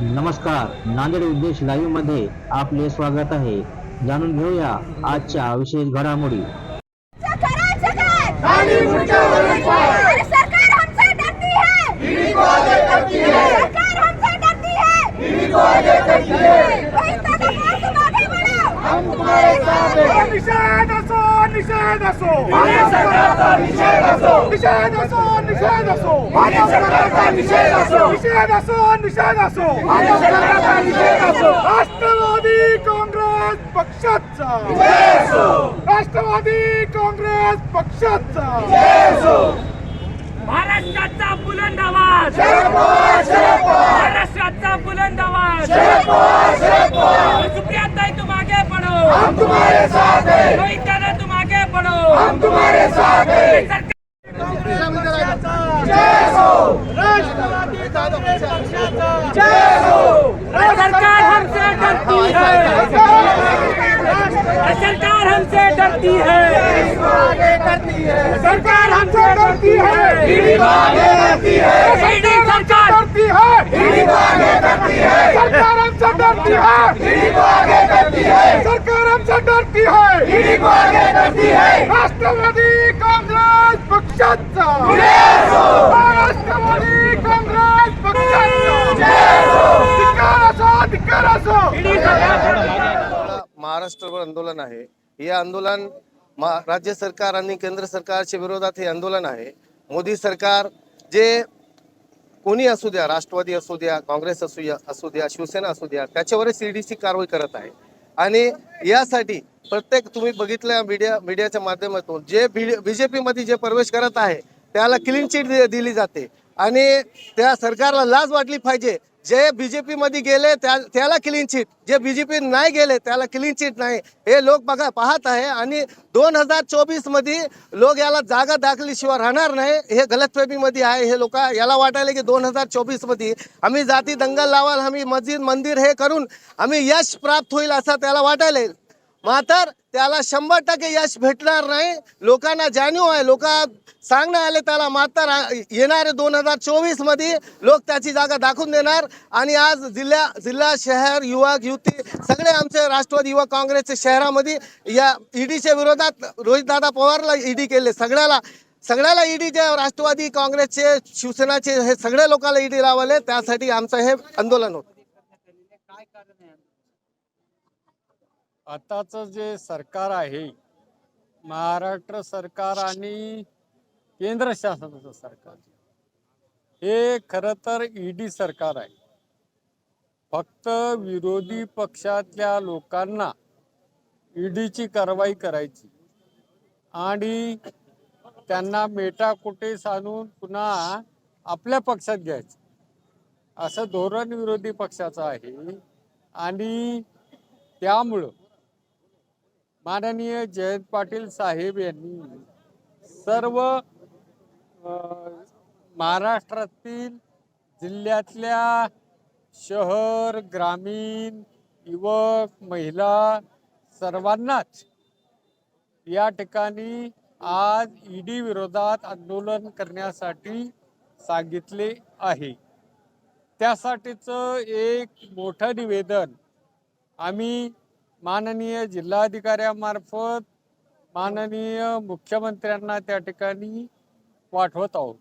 नमस्कार नांदेड उद्देश लाईव्हमध्ये आपले स्वागत आहे. जाणून घेऊया आजच्या विशेष घडामोडी अरे सरकार हमसे डरती है सरकार हमसे डरती है वही तो दफा तुम आगे बढ़ो हम तुम्हारे साथ हैं निषेध असो निषेध असो सरकारचा निषेध असो निषेध असो निषेध असो सरकारचा निषेध असो निषेध असो निषेध असो सरकारचा निषेध असो राष्ट्रवादी काँग्रेस पक्षाचा. राष्ट्रवादी काँग्रेस पक्षाचा. महाराष्ट्राचा बुलंद आवाज. महाराष्ट्राचा बुलंद आवाज. सुप्रियाताई तुम आगे बढ़ो हम तुम्हारे साथ हैं. हम तुम्हारे साथ हैं। राष्ट्रवादी काँग्रेस पक्षाचा सरकार हमसे डरती है। सरकार हमसे डरती है। सरकार हमसे डरती है। ईडी सरकार डरती है। सरकार हमसे डरती है। हमसे डरती है राष्ट्रवादी काँग्रेस पक्षाचा. राष्ट्रवादी काँग्रेस पक्षाचा. असो धिक्कार असो. महाराष्ट्रभर आंदोलन आहे. हे आंदोलन मा- राज्य सरकार आणि केंद्र सरकारच्या विरोधात हे आंदोलन आहे. मोदी सरकार जे कोणी असू द्या राष्ट्रवादी असू द्या काँग्रेस असू असू द्या शिवसेना असू द्या त्याच्यावरच ईडीची कारवाई करत आहे. आणि यासाठी प्रत्येक तुम्ही बघितल्या मीडिया मीडियाच्या माध्यमातून जे बी जे पीमध्ये जे प्रवेश करत आहे त्याला क्लीन चिट दिली जाते. आणि त्या सरकारला लाज वाटली पाहिजे जे बीजेपी मध्ये गेले त्या त्याला क्लीन चिट जे बीजेपी नाही गेले त्याला क्लीन चिट नाही. हे लोक बघा पाहत आहे. आणि दोन हजार चोवीसमध्ये लोक याला जागा दाखल्याशिवाय राहणार नाही. हे गलतफेमीमध्ये आहे. हे लोक याला वाटायला की दोन हजार चोवीसमध्ये आम्ही जाती दंगल लावाल आम्ही मस्जिद मंदिर हे करून आम्ही यश प्राप्त होईल असं त्याला वाटायला. मात्र त्याला शंभर टक्के यश भेटणार नाही. लोकांना जाणीव आहे. लोक सांगणं आले त्याला मात्र येणारे दोन हजार चोवीसमध्ये लोक त्याची जागा दाखवून देणार. आणि आज जिल्हा जिल्हा शहर युवक युवती सगळे आमचे राष्ट्रवादी युवक काँग्रेसच्या शहरामध्ये या ईडीच्या विरोधात रोहितदादा पवारला ईडी केले. सगळ्याला सगळ्याला ईडीचे राष्ट्रवादी काँग्रेसचे शिवसेनाचे हे सगळ्या लोकांना ईडी लावले. त्यासाठी आमचं हे आंदोलन होतं. आताचं जे सरकार आहे महाराष्ट्र सरकार आणि केंद्र शासनाचं सरकार हे खरं तर ईडी सरकार आहे. फक्त विरोधी पक्षातल्या लोकांना ईडीची कारवाई करायची आणि त्यांना मेटाकुटेस आणून पुन्हा आपल्या पक्षात घ्यायचं. असं धोरण विरोधी पक्षाचं आहे आणि त्यामुळं माननीय जयंत पाटील साहेब यांनी सर्व महाराष्ट्रातील जिल्ह्यातल्या शहर ग्रामीण युवक महिला सर्वांनाच या ठिकाणी आज ईडी विरोधात आंदोलन करण्यासाठी सांगितले आहे. त्यासाठीचं एक मोठं निवेदन आम्ही माननीय जिल्हाधिकाऱ्यामार्फत माननीय मुख्यमंत्र्यांना त्या ठिकाणी पाठवत आहोत.